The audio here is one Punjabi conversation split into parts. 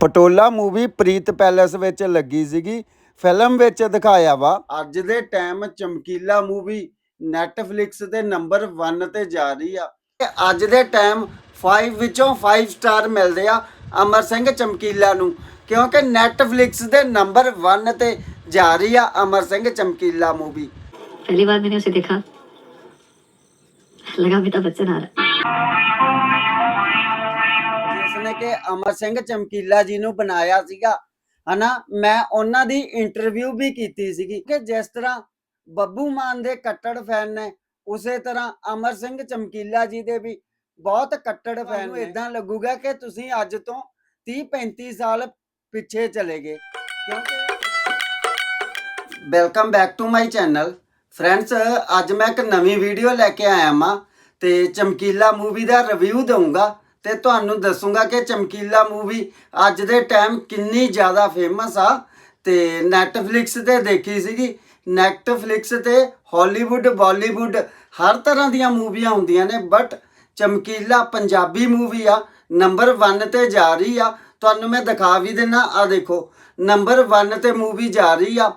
ਪਟੋਲਾ ਮੂਵੀ ਪ੍ਰੀਤ ਪੈਲਸ ਵਿੱਚ ਲੱਗੀ ਸੀਗੀ। ਫਿਲਮ ਵਿੱਚ ਦਿਖਾਇਆ ਵਾ, ਅੱਜ ਦੇ ਟਾਈਮ ਚਮਕੀਲਾ ਮੂਵੀ ਨੈਟਫਲਿਕਸ ਤੇ ਨੰਬਰ 1 ਤੇ ਜਾ ਰਹੀ ਆ। ਅੱਜ ਦੇ ਟਾਈਮ 5 ਵਿੱਚੋਂ 5 ਸਟਾਰ ਮਿਲਦੇ ਆ ਅਮਰ ਸਿੰਘ ਚਮਕੀਲਾ ਨੂੰ, ਕਿਉਂਕਿ ਨੈਟਫਲਿਕਸ ਦੇ ਨੰਬਰ 1 ਤੇ ਜਾ ਰਹੀ ਆ ਅਮਰ ਸਿੰਘ ਚਮਕੀਲਾ ਮੂਵੀ। ਪਹਿਲੀ ਵਾਰ ਮੈਨੇ ਉਸੇ ਦੇਖਾ। ਲਗਾ ਬੇਟਾ ਬੱਚਨ ਆ ਰਿਹਾ ਕਿ ਅਮਰ ਸਿੰਘ ਚਮਕੀਲਾ ਜੀ ਨੂੰ ਬਣਾਇਆ ਸੀਗਾ ਹਨਾ? ਮੈਂ ਉਹਨਾਂ ਦੀ ਇੰਟਰਵਿਊ ਵੀ ਕੀਤੀ ਸੀਗੀ ਕਿ ਜਿਸ ਤਰ੍ਹਾਂ ਬੱਬੂ ਮਾਨ ਦੇ ਕੱਟੜ ਫੈਨ ਨੇ ਉਸੇ ਤਰ੍ਹਾਂ ਅਮਰ ਸਿੰਘ ਚਮਕੀਲਾ ਜੀ ਦੇ ਵੀ ਬਹੁਤ ਕੱਟੜ ਫੈਨ ਨੇ ਇਦਾਂ ਲੱਗੂਗਾ ਕਿ ਤੁਸੀਂ ਅੱਜ ਤੋਂ 30 35 ਸਾਲ ਪਿੱਛੇ ਚਲੇ ਗਏ। ਕਿਉਂਕਿ welcome back to my channel friends ਅੱਜ ਮੈਂ ਇੱਕ ਨਵੀਂ ਵੀਡੀਓ ਲੈ ਕੇ ਆਇਆ ਮਾਂ ਤੇ ਚਮਕੀਲਾ ਮੂਵੀ ਦਾ ਰਿਵਿਊ ਦਊਂਗਾ। ਤੇ ਤੁਹਾਨੂੰ ਦੱਸੂਗਾ ਕਿ ਚਮਕੀਲਾ ਮੂਵੀ ਅੱਜ ਦੇ ਟਾਈਮ ਕਿੰਨੀ ਜ਼ਿਆਦਾ ਫੇਮਸ ਆ। ਤੇ ਨੈਟਫਲਿਕਸ ਤੇ ਦੇਖੀ ਸੀਗੀ। ਨੈਟਫਲਿਕਸ ਤੇ ਹਾਲੀਵੁੱਡ ਬਾਲੀਵੁੱਡ ਹਰ ਤਰ੍ਹਾਂ ਦੀਆਂ ਮੂਵੀਆਂ ਹੁੰਦੀਆਂ ਨੇ ਬਟ ਚਮਕੀਲਾ ਪੰਜਾਬੀ ਮੂਵੀ ਆ। ਨੰਬਰ 1 ਤੇ ਜਾ ਰਹੀ ਆ। ਤੁਹਾਨੂੰ ਮੈਂ ਦਿਖਾ ਵੀ ਦਿੰਨਾ ਆ ਦੇਖੋ। ਨੰਬਰ 1 ਤੇ ਮੂਵੀ ਜਾ ਰਹੀ ਆ।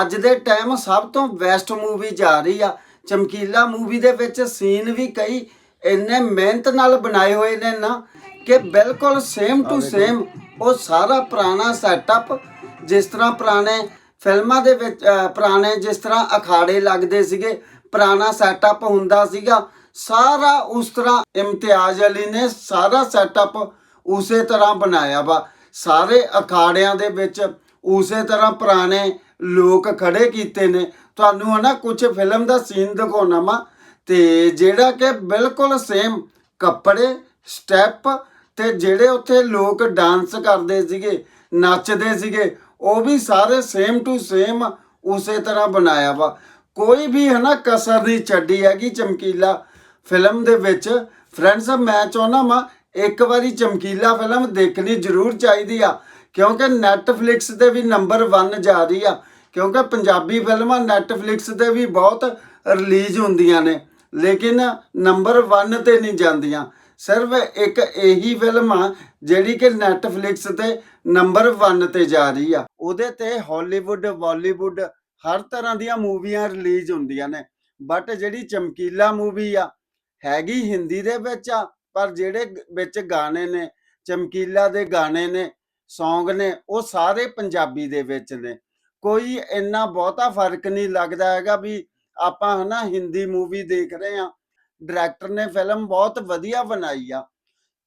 ਅੱਜ ਦੇ ਟਾਈਮ ਸਭ ਤੋਂ ਬੈਸਟ ਮੂਵੀ ਜਾ ਰਹੀ ਆ। ਚਮਕੀਲਾ ਮੂਵੀ ਦੇ ਵਿੱਚ ਸੀਨ ਵੀ ਕਈ ਇੰਨੇ ਮਿਹਨਤ ਨਾਲ ਬਣਾਏ ਹੋਏ ਨੇ ਨਾ ਕਿ ਬਿਲਕੁਲ ਸੇਮ ਟੂ ਸੇਮ ਉਹ ਸਾਰਾ ਪੁਰਾਣਾ ਸੈਟਅਪ ਜਿਸ ਤਰ੍ਹਾਂ ਪੁਰਾਣੇ ਫਿਲਮਾਂ ਦੇ ਵਿੱਚ ਪੁਰਾਣੇ ਜਿਸ ਤਰ੍ਹਾਂ ਅਖਾੜੇ ਲੱਗਦੇ ਸੀਗੇ ਪੁਰਾਣਾ ਸੈਟਅਪ ਹੁੰਦਾ ਸੀਗਾ ਸਾਰਾ ਉਸ ਤਰ੍ਹਾਂ ਇਮਤਿਆਜ਼ ਅਲੀ ਨੇ ਸਾਰਾ ਸੈਟਅਪ ਉਸੇ ਤਰ੍ਹਾਂ ਬਣਾਇਆ ਵਾ। ਸਾਰੇ ਅਖਾੜਿਆਂ ਦੇ ਵਿੱਚ ਉਸੇ ਤਰ੍ਹਾਂ ਪੁਰਾਣੇ ਲੋਕ ਖੜੇ ਕੀਤੇ ਨੇ। ਤੁਹਾਨੂੰ ਹਨਾ ਕੁਝ ਫਿਲਮ ਦਾ ਸੀਨ ਦਿਖਾਉਣਾ ਵਾ। ਤੇ ਜਿਹੜਾ ਕਿ ਬਿਲਕੁਲ ਸੇਮ ਕੱਪੜੇ ਸਟੈਪ ਤੇ ਜਿਹੜੇ ਉੱਥੇ ਲੋਕ ਡਾਂਸ ਕਰਦੇ ਸੀਗੇ, ਨੱਚਦੇ ਸੀਗੇ, ਉਹ ਵੀ ਸਾਰੇ ਸੇਮ ਟੂ ਸੇਮ ਉਸੇ ਤਰ੍ਹਾਂ ਬਣਾਇਆ ਵਾ। ਕੋਈ ਵੀ ਹਨਾ ਕਸਰ ਨਹੀਂ ਛੱਡੀ ਹੈਗੀ ਚਮਕੀਲਾ ਫਿਲਮ ਦੇ ਵਿੱਚ। ਫਰੈਂਡਸ ਮੈਂ ਚਾਹੁੰਦਾ ਵਾਂ ਇੱਕ ਵਾਰੀ ਚਮਕੀਲਾ ਫਿਲਮ ਦੇਖਣੀ ਜ਼ਰੂਰ ਚਾਹੀਦੀ ਆ, ਕਿਉਂਕਿ ਨੈਟਫਲਿਕਸ ਤੇ ਵੀ ਨੰਬਰ 1 ਜਾ ਰਹੀ ਆ, ਕਿਉਂਕਿ ਪੰਜਾਬੀ ਫਿਲਮਾਂ ਨੈਟਫਲਿਕਸ ਤੇ ਵੀ ਬਹੁਤ ਰਿਲੀਜ਼ ਹੁੰਦੀਆਂ ਨੇ। ਲੇਕਿਨ ਨੰਬਰ 1 ਤੇ ਨਹੀਂ ਜਾਂਦੀਆਂ। ਸਿਰਫ ਇੱਕ ਇਹੀ ਫਿਲਮ ਆ, ਜਿਹੜੀ ਕਿ ਨੈਟਫਲਿਕਸ ਤੇ ਨੰਬਰ 1 ਤੇ ਜਾ ਰਹੀ ਆ। ਉਹਦੇ ਤੇ ਹਾਲੀਵੁੱਡ ਬਾਲੀਵੁੱਡ ਹਰ ਤਰ੍ਹਾਂ ਦੀਆਂ ਮੂਵੀਆਂ ਰਿਲੀਜ਼ ਹੁੰਦੀਆਂ ਨੇ। ਬਟ ਜਿਹੜੀ ਚਮਕੀਲਾ ਮੂਵੀ ਆ, ਹੈਗੀ ਹਿੰਦੀ ਦੇ ਵਿੱਚ ਆ, ਪਰ ਜਿਹੜੇ ਵਿੱਚ ਗਾਣੇ ਨੇ, ਚਮਕੀਲਾ ਦੇ ਗਾਣੇ ਨੇ ਸੌਂਗ ਨੇ, ਉਹ ਸਾਰੇ ਪੰਜਾਬੀ ਦੇ ਵਿੱਚ ਨੇ। ਕੋਈ ਇੰਨਾ ਬਹੁਤਾ ਫ਼ਰਕ ਨਹੀਂ ਲੱਗਦਾ ਹੈਗਾ ਵੀ ਆਪਾਂ ਹਨਾ ਹਿੰਦੀ ਮੂਵੀ ਦੇਖ ਰਹੇ ਆ ਡਾਇਰੈਕਟਰ ਨੇ ਫਿਲਮ ਬਹੁਤ ਵਧੀਆ ਬਣਾਈ ਆ।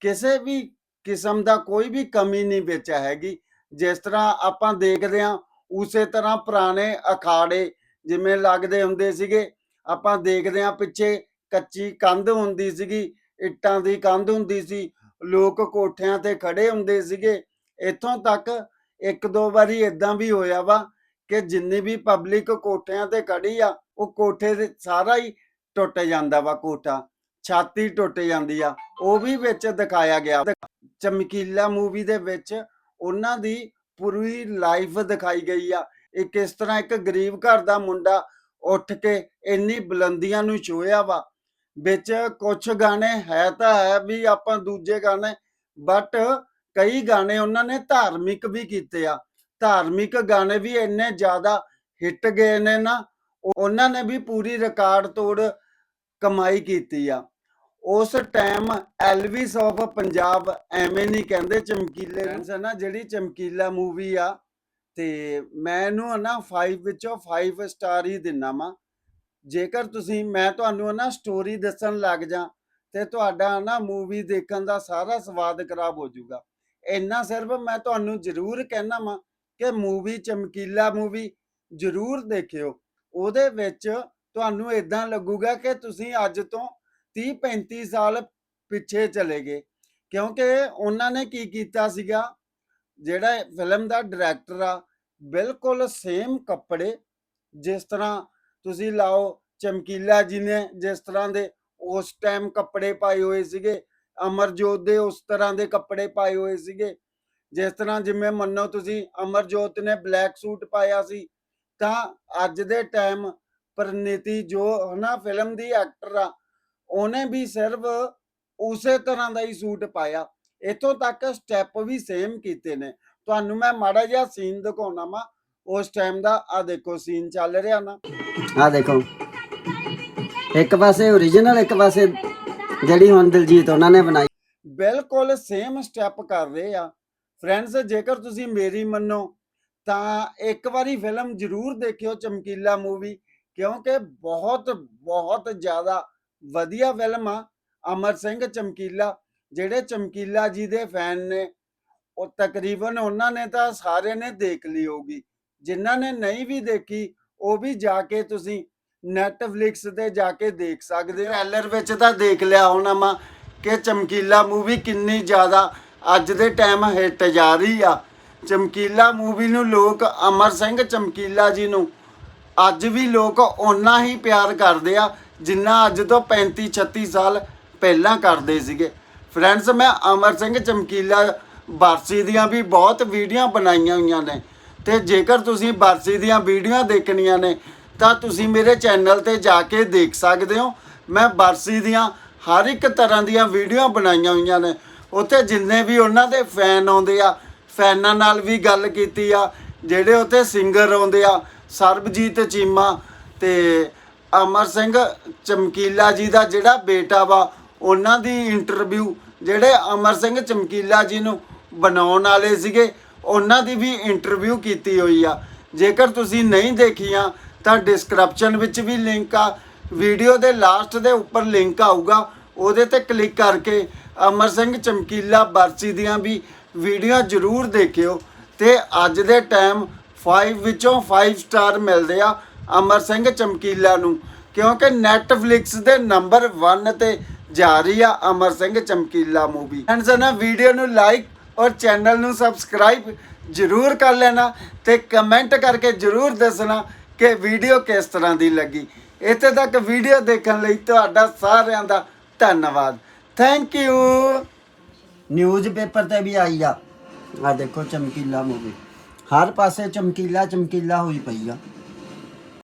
ਕਿਸੇ ਵੀ ਕਿਸਮ ਦਾ ਕੋਈ ਵੀ ਕਮੀ ਨਹੀਂ ਵਿੱਚ ਹੈਗੀ। ਜਿਸ ਤਰ੍ਹਾਂ ਆਪਾਂ ਦੇਖਦੇ ਆ ਉਸੇ ਤਰ੍ਹਾਂ ਪੁਰਾਣੇ ਅਖਾੜੇ ਜਿਵੇਂ ਲੱਗਦੇ ਹੁੰਦੇ ਸੀਗੇ, ਆਪਾਂ ਦੇਖਦੇ ਆ ਪਿੱਛੇ ਕੱਚੀ ਕੰਧ ਹੁੰਦੀ ਸੀਗੀ, ਇੱਟਾਂ ਦੀ ਕੰਧ ਹੁੰਦੀ ਸੀ, ਲੋਕ ਕੋਠਿਆਂ ਤੇ ਖੜੇ ਹੁੰਦੇ ਸੀਗੇ। ਇੱਥੋਂ ਤੱਕ ਇੱਕ ਦੋ ਵਾਰੀ ਇਦਾਂ ਵੀ ਹੋਇਆ ਵਾ ਕਿ ਜਿੰਨੀ ਵੀ ਪਬਲਿਕ ਕੋਠਿਆਂ ਤੇ ਖੜੀ ਆ ਉਹ ਕੋਠੇ ਦੇ ਸਾਰਾ ਹੀ ਟੁੱਟ ਜਾਂਦਾ ਵਾ ਕੋਠਾ, ਛਾਤੀ ਟੁੱਟ ਜਾਂਦੀ ਆ, ਉਹ ਵੀ ਵਿੱਚ ਦਿਖਾਇਆ ਗਿਆ ਚਮਕੀਲਾ ਮੂਵੀ ਦੇ ਵਿੱਚ ਉਹਨਾਂ ਦੀ ਪੂਰੀ ਲਾਈਫ ਦਿਖਾਈ ਗਈ ਆ। ਇਹ ਕਿਸ ਤਰ੍ਹਾਂ ਇੱਕ ਗਰੀਬ ਘਰ ਦਾ ਮੁੰਡਾ ਉੱਠ ਕੇ ਇੰਨੀ ਬੁਲੰਦੀਆਂ ਨੂੰ ਛੋਇਆ ਵਾ। ਵਿੱਚ ਕੁਝ ਗਾਣੇ ਹੈ ਤਾਂ ਹੈ ਵੀ ਆਪਾਂ ਦੂਜੇ ਗਾਣੇ ਬਟ ਕਈ ਗਾਣੇ ਉਹਨਾਂ ਨੇ ਧਾਰਮਿਕ ਵੀ ਕੀਤੇ ਆ। ਧਾਰਮਿਕ ਗਾਣੇ ਵੀ ਇੰਨੇ ਜ਼ਿਆਦਾ ਹਿੱਟ ਗਏ ਨੇ ਨਾ ਉਹਨਾਂ ਨੇ ਵੀ ਪੂਰੀ ਰਿਕਾਰਡ ਤੋੜ ਕਮਾਈ ਕੀਤੀ ਆ। ਉਸ ਟਾਈਮ ਐਲਵਿਸ ਆਫ ਪੰਜਾਬ ਐਵੇਂ ਨਹੀਂ ਕਹਿੰਦੇ ਚਮਕੀਲੇ ਨੂੰ ਨਾ ਜਿਹੜੀ ਚਮਕੀਲਾ ਮੂਵੀ ਆ। ਤੇ ਮੈਂ ਇਹਨੂੰ ਨਾ 5 ਵਿੱਚੋਂ 5 ਸਟਾਰ ਹੀ ਦਿੰਨਾ ਵਾਂ। ਜੇਕਰ ਤੁਸੀਂ ਮੈਂ ਤੁਹਾਨੂੰ ਨਾ ਸਟੋਰੀ ਦੱਸਣ ਲੱਗ ਜਾ ਤੇ ਤੁਹਾਡਾ ਨਾ ਮੂਵੀ ਦੇਖਣ ਦਾ ਸਾਰਾ ਸਵਾਦ ਖਰਾਬ ਹੋ ਜਾਊਗਾ। ਇੰਨਾ ਸਿਰਫ ਮੈਂ ਤੁਹਾਨੂੰ ਜ਼ਰੂਰ ਕਹਿਣਾ ਵਾਂ ਕਿ ਮੂਵੀ ਚਮਕੀਲਾ ਮੂਵੀ ਜ਼ਰੂਰ ਦੇਖਿਓ। ਉਹਦੇ ਵਿੱਚ ਤੁਹਾਨੂੰ ਇਦਾਂ ਲੱਗੂਗਾ ਕਿ ਤੁਸੀਂ ਅੱਜ ਤੋਂ 30 35 ਸਾਲ ਪਿੱਛੇ ਚਲੇ ਗਏ। ਕਿਉਂਕਿ ਉਹਨਾਂ ਨੇ ਕੀ ਕੀਤਾ ਸੀਗਾ? ਜਿਹੜਾ ਫਿਲਮ ਦਾ ਡਾਇਰੈਕਟਰ ਆ, ਬਿਲਕੁਲ ਸੇਮ ਕੱਪੜੇ, ਜਿਸ ਤਰ੍ਹਾਂ ਤੁਸੀਂ ਲਾਓ, ਚਮਕੀਲਾ ਜੀ ਨੇ ਜਿਸ ਤਰ੍ਹਾਂ ਦੇ ਉਸ ਟਾਈਮ ਕੱਪੜੇ ਪਾਏ ਹੋਏ ਸੀਗੇ, ਅਮਰਜੋਤ ਦੇ ਉਸ ਤਰ੍ਹਾਂ ਦੇ ਕੱਪੜੇ ਪਾਏ ਹੋਏ ਸੀਗੇ। ਜਿਸ ਤਰ੍ਹਾਂ ਜਿਵੇਂ ਮੰਨੋ ਤੁਸੀਂ, ਅਮਰਜੋਤ ਨੇ ਬਲੈਕ ਸੂਟ ਪਾਇਆ ਸੀ ਤਾਂ ਅੱਜ ਦੇ ਟਾਈਮ ਪ੍ਰਨੀਤੀ ਜੋ ਹਨਾ ਫਿਲਮ ਦੀ ਐਕਟਰ ਆ ਉਹਨੇ ਵੀ ਸਿਰਫ ਉਸੇ ਤਰ੍ਹਾਂ ਦਾ ਹੀ ਸੂਟ ਪਾਇਆ। ਇਥੋਂ ਤੱਕ ਸਟੈਪ ਵੀ ਸੇਮ ਕੀਤੇ ਨੇ। ਤੁਹਾਨੂੰ ਮੈਂ ਮਾੜਾ ਜਿਹਾ ਸੀਨ ਦਿਖਾਉਣਾ ਵਾ। ਉਸ ਟਾਈਮ ਦਾ ਆ ਦੇਖੋ ਸੀਨ ਚੱਲ ਰਿਹਾ ਨਾ। ਆ ਦੇਖੋ। ਇੱਕ ਪਾਸੇ origignal ਇੱਕ ਪਾਸੇ ਜਿਹੜੀ ਹੁਣ ਦਿਲਜੀਤ ਉਹਨਾਂ ਨੇ ਬਣਾਈ। ਬਿਲਕੁਲ ਸੇਮ ਸਟੈਪ ਕਰ ਰਹੇ ਆ। ਫਰੈਂਡਸ ਜੇਕਰ ਤੁਸੀਂ ਮੇਰੀ ਮੰਨੋ ਤਾਂ ਇੱਕ ਵਾਰੀ ਫਿਲਮ ਜ਼ਰੂਰ ਦੇਖਿਓ ਚਮਕੀਲਾ ਮੂਵੀ ਕਿਉਂਕਿ ਬਹੁਤ ਬਹੁਤ ਜ਼ਿਆਦਾ ਵਧੀਆ ਫਿਲਮ ਆ ਅਮਰ ਸਿੰਘ ਚਮਕੀਲਾ, ਜਿਹੜੇ ਚਮਕੀਲਾ ਜੀ ਦੇ ਫੈਨ ਨੇ, ਉਹ ਤਕਰੀਬਨ ਉਹਨਾਂ ਨੇ ਤਾਂ ਸਾਰੇ ਨੇ ਦੇਖ ਲਈ ਹੋਗੀ ਜਿਨ੍ਹਾਂ ਨੇ ਨਹੀਂ ਵੀ ਦੇਖੀ, ਉਹ ਵੀ ਜਾ ਕੇ ਤੁਸੀਂ ਨੈਟਫਲਿਕਸ ਤੇ ਜਾ ਕੇ ਦੇਖ ਸਕਦੇ ਹੋ। ਟ੍ਰੇਲਰ ਵਿੱਚ ਤਾਂ ਦੇਖ ਲਿਆ ਹੋਣਾ ਵਾ ਕਿ ਚਮਕੀਲਾ ਮੂਵੀ ਕਿੰਨੀ ਜ਼ਿਆਦਾ ਅੱਜ ਦੇ ਟਾਈਮ ਹਿੱਟ ਜਾ ਰਹੀ ਆ। ਚਮਕੀਲਾ ਮੂਵੀ ਨੂੰ ਲੋਕ ਅਮਰ ਸਿੰਘ ਚਮਕੀਲਾ ਜੀ ਨੂੰ। ਅੱਜ ਵੀ ਲੋਕ ਓਨਾ ਹੀ ਪਿਆਰ ਕਰਦੇ ਆ ਜਿੰਨਾ ਅੱਜ ਤੋਂ 35 36 ਸਾਲ ਪਹਿਲਾਂ ਕਰਦੇ ਸੀਗੇ। ਫਰੈਂਡਸ ਮੈਂ ਅਮਰ ਸਿੰਘ ਚਮਕੀਲਾ ਬਾਰਸੀ ਦੀਆਂ ਵੀ ਬਹੁਤ ਵੀਡੀਓ ਬਣਾਈਆਂ ਹੋਈਆਂ ਨੇ ਤੇ ਜੇਕਰ ਤੁਸੀਂ ਬਰਸੀ ਦੀਆਂ ਵੀਡੀਓ ਦੇਖਣੀਆਂ ਨੇ ਤਾਂ ਤੁਸੀਂ ਮੇਰੇ ਚੈਨਲ ਤੇ ਜਾ ਕੇ ਦੇਖ ਸਕਦੇ ਹੋ। ਮੈਂ ਬਰਸੀ ਦੀਆਂ ਹਰ ਇੱਕ ਤਰ੍ਹਾਂ ਦੀਆਂ ਵੀਡੀਓ ਬਣਾਈਆਂ ਹੋਈਆਂ ਨੇ। ਉੱਥੇ ਜਿੰਨੇ ਵੀ ਉਹਨਾਂ ਦੇ ਫੈਨ ਆਉਂਦੇ ਆ ਫੈਨਾਂ ਨਾਲ ਵੀ ਗੱਲ ਕੀਤੀ ਆ, ਜਿਹੜੇ ਉੱਥੇ ਸਿੰਗਰ ਆਉਂਦੇ ਆ, ਸਰਬਜੀਤ ਚੀਮਾ ਤੇ ਅਮਰ ਸਿੰਘ ਚਮਕੀਲਾ ਜੀ ਦਾ ਜਿਹੜਾ ਬੇਟਾ ਵਾ, ਉਹਨਾਂ ਦੀ ਇੰਟਰਵਿਊ ਜਿਹੜੇ ਅਮਰ ਸਿੰਘ ਚਮਕੀਲਾ ਜੀ ਨੂੰ ਬਣਾਉਣ ਵਾਲੇ ਸੀਗੇ, ਉਹਨਾਂ ਦੀ ਵੀ ਇੰਟਰਵਿਊ ਕੀਤੀ ਹੋਈ ਆ। ਜੇਕਰ ਤੁਸੀਂ ਨਹੀਂ ਦੇਖੀਆਂ, ਤਾਂ ਡਿਸਕ੍ਰਿਪਸ਼ਨ ਵਿੱਚ ਵੀ ਲਿੰਕ ਆ ਵੀਡੀਓ ਦੇ ਲਾਸਟ ਦੇ ਉੱਪਰ ਲਿੰਕ ਆਊਗਾ, ਉਹਦੇ ਤੇ ਕਲਿੱਕ ਕਰਕੇ ਅਮਰ ਸਿੰਘ ਚਮਕੀਲਾ ਬਰਸੀ ਦੀਆਂ ਵੀ ਵੀਡੀਓ ਜ਼ਰੂਰ ਦੇਖਿਓ ਤੇ ਅੱਜ ਦੇ ਟਾਈਮ 5 ਵਿੱਚੋਂ 5 ਸਟਾਰ ਮਿਲਦੇ ਆ ਅਮਰ ਸਿੰਘ ਚਮਕੀਲਾ ਨੂੰ, ਕਿਉਂਕਿ ਨੈਟਫਲਿਕਸ ਦੇ ਨੰਬਰ 1 ਤੇ ਜਾ ਰਹੀ ਆ ਅਮਰ ਸਿੰਘ ਚਮਕੀਲਾ ਮੂਵੀ ਫਰੈਂਡਸ ਨਾ ਵੀਡੀਓ ਨੂੰ ਲਾਈਕ ਔਰ ਚੈਨਲ ਨੂੰ ਸਬਸਕ੍ਰਾਈਬ ਜ਼ਰੂਰ ਕਰ ਲੈਣਾ ਤੇ ਕਮੈਂਟ ਕਰਕੇ ਜ਼ਰੂਰ ਦੱਸਣਾ ਕਿ ਵੀਡੀਓ ਕਿਸ ਤਰ੍ਹਾਂ ਦੀ ਲੱਗੀ। ਇੱਥੇ ਤੱਕ ਵੀਡੀਓ ਦੇਖਣ ਲਈ ਤੁਹਾਡਾ ਸਾਰਿਆਂ ਦਾ ਧੰਨਵਾਦ। ਥੈਂਕ ਯੂ ਨਿਊਜ਼ ਪੇਪਰ ਤੇ ਵੀ ਆਈ ਆ। ਆ ਦੇਖੋ, ਚਮਕੀਲਾ ਮੂਵੀ ਹਰ ਪਾਸੇ ਚਮਕੀਲਾ ਚਮਕੀਲਾ ਹੋਈ ਪਈ ਆ।